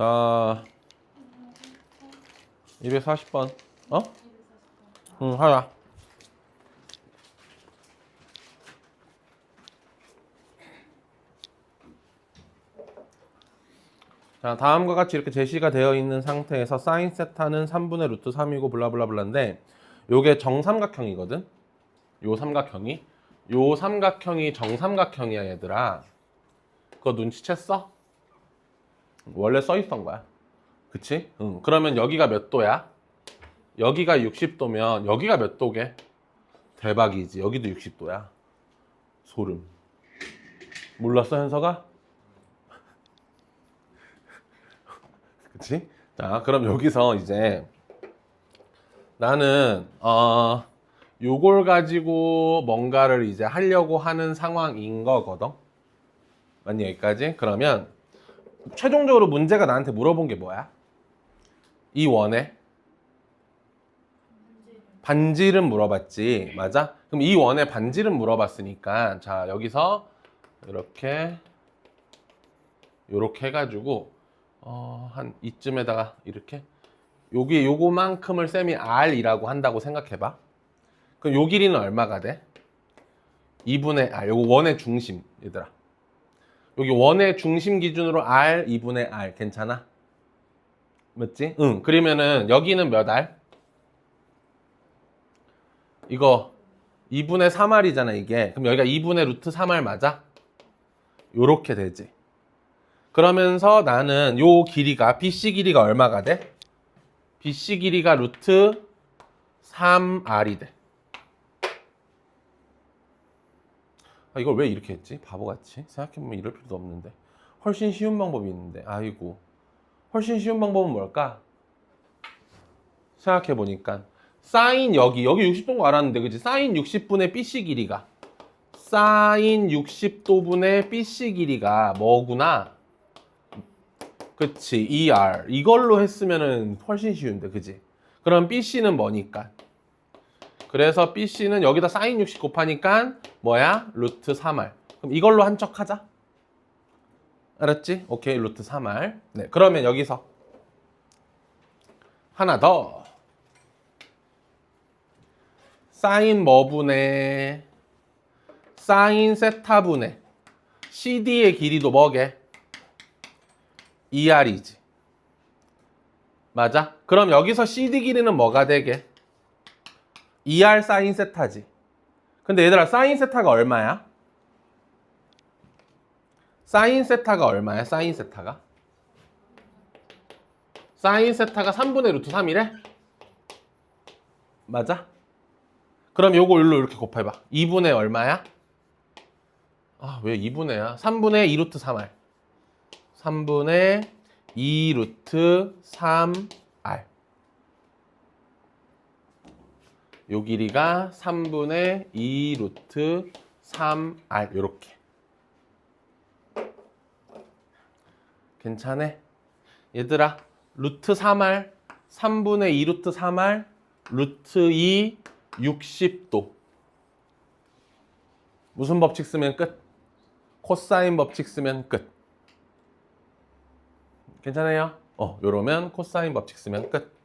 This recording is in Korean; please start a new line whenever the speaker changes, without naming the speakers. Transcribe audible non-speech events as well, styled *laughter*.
자 240번. 어? 응 하야 자 다음과 같이 이렇게 제시가 되어 있는 상태에서 사인 세타는 3분의 루트 3이고 블라블라블라인데 요게 정삼각형이거든? 요 삼각형이? 요 삼각형이 정삼각형이야 얘들아. 그거 눈치챘어? 원래 써 있던 거야 그치? 응. 그러면 여기가 몇 도야? 여기가 60도면 여기가 몇 도게? 대박이지 여기도 60도야 소름 몰랐어 현서가? *laughs* 그치? 자, 그럼 여기서 이제 나는 어 요걸 가지고 뭔가를 이제 하려고 하는 상황인 거거든. 맞니 여기까지? 그러면 최종적으로 문제가 나한테 물어본 게 뭐야? 이 원의 반지름 물어봤지, 맞아? 그럼 이 원의 반지름 물어봤으니까 자 여기서 이렇게 이렇게 해가지고 어, 한 이쯤에다가 이렇게 여기 요거만큼을 쌤이 R이라고 한다고 생각해봐. 그럼 요 길이는 얼마가 돼? 2분의 R. 요거 원의 중심, 얘들아. 여기 원의 중심 기준으로 R, 2분의 R. 괜찮아? 맞지? 응. 그러면은 여기는 몇 R? 이거 2분의 3R이잖아, 이게. 그럼 여기가 2분의 루트 3R 맞아? 요렇게 되지. 그러면서 나는 요 길이가 BC 길이가 얼마가 돼? BC 길이가 루트 3R이 돼. 아, 이걸 왜 이렇게 했지? 바보같이? 생각해보면 이럴 필요도 없는데. 훨씬 쉬운 방법이 있는데. 아이고. 훨씬 쉬운 방법은 뭘까? 생각해보니까. 사인 여기. 여기 60도인 거 알았는데 그지? 사인 60분의 BC 길이가. 사인 60도분의 BC 길이가 뭐구나? 그치. ER 이걸로 했으면은 훨씬 쉬운데 그지? 그럼 BC는 뭐니까 그래서 BC는 여기다 사인 60 곱하니까 뭐야? 루트 3R 그럼 이걸로 한 척 하자. 알았지? 오케이 루트 3R 네 그러면 여기서 하나 더. 사인 뭐분의? 사인 세타분의. CD의 길이도 뭐게? 2R이지. 맞아? 그럼 여기서 CD 길이는 뭐가 되게? 2R 사인 세타지. 근데 얘들아, 사인 세타가 얼마야? 사인 세타가 얼마야? 사인 세타가? 사인 세타가 3분의 루트 3이래? 맞아? 그럼 요거 일로 이렇게 곱해봐. 2분의 얼마야? 아, 왜 2분의야? 3분의 2 루트 3R. 3분의 2 루트 3R. 요 길이가 3분의 2 루트 3R. 요렇게. 괜찮아? 얘들아, 루트 3R, 3분의 2 루트 3R, 루트 2, 60도. 무슨 법칙 쓰면 끝? 코사인 법칙 쓰면 끝. 괜찮아요? 어, 요러면 코사인 법칙 쓰면 끝.